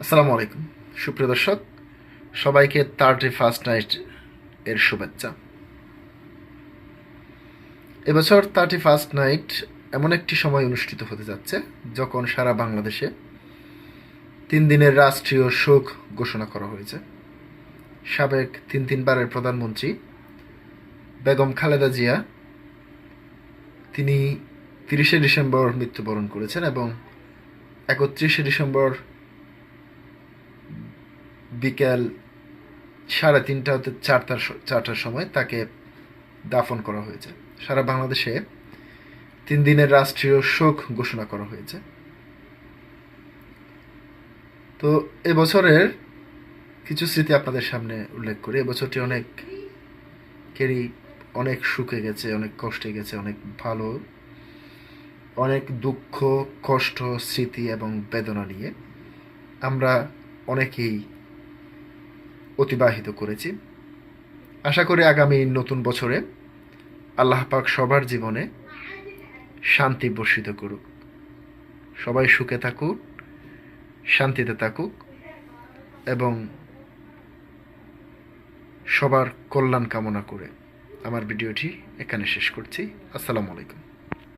আসসালামু আলাইকুম। সুপ্রিয় দর্শক, সবাইকে থার্টি ফার্স্ট নাইট এর শুভেচ্ছা। এবছর থার্টি ফার্স্ট নাইট এমন একটি সময় অনুষ্ঠিত হতে যাচ্ছে, যখন সারা বাংলাদেশে তিন দিনের রাষ্ট্রীয় শোক ঘোষণা করা হয়েছে। সাবেক তিন তিনবারের প্রধানমন্ত্রী বেগম খালেদা জিয়া তিনি তিরিশে ডিসেম্বর মৃত্যুবরণ করেছেন এবং একত্রিশে ডিসেম্বর বিকেল সাড়ে তিনটা হতে চারটার চারটার সময় তাকে দাফন করা হয়েছে। সারা বাংলাদেশে তিন দিনের রাষ্ট্রীয় শোক ঘোষণা করা হয়েছে। তো এবছরের কিছু স্মৃতি আপনাদের সামনে উল্লেখ করি। এবছরটি অনেক কেরি, অনেক সুখে গেছে, অনেক কষ্টে গেছে, অনেক ভালো, অনেক দুঃখ, কষ্ট, স্মৃতি এবং বেদনা নিয়ে আমরা অনেকেই অতিবাহিত করেছি। আশা করি আগামী নতুন বছরে আল্লাহ পাক সবার জীবনে শান্তি বর্ষিত করুক। সবাই সুখে থাকুক, শান্তিতে থাকুক এবং সবার কল্যাণ কামনা করে। আমার ভিডিওটি এখানে শেষ করছি। আসসালামু আলাইকুম।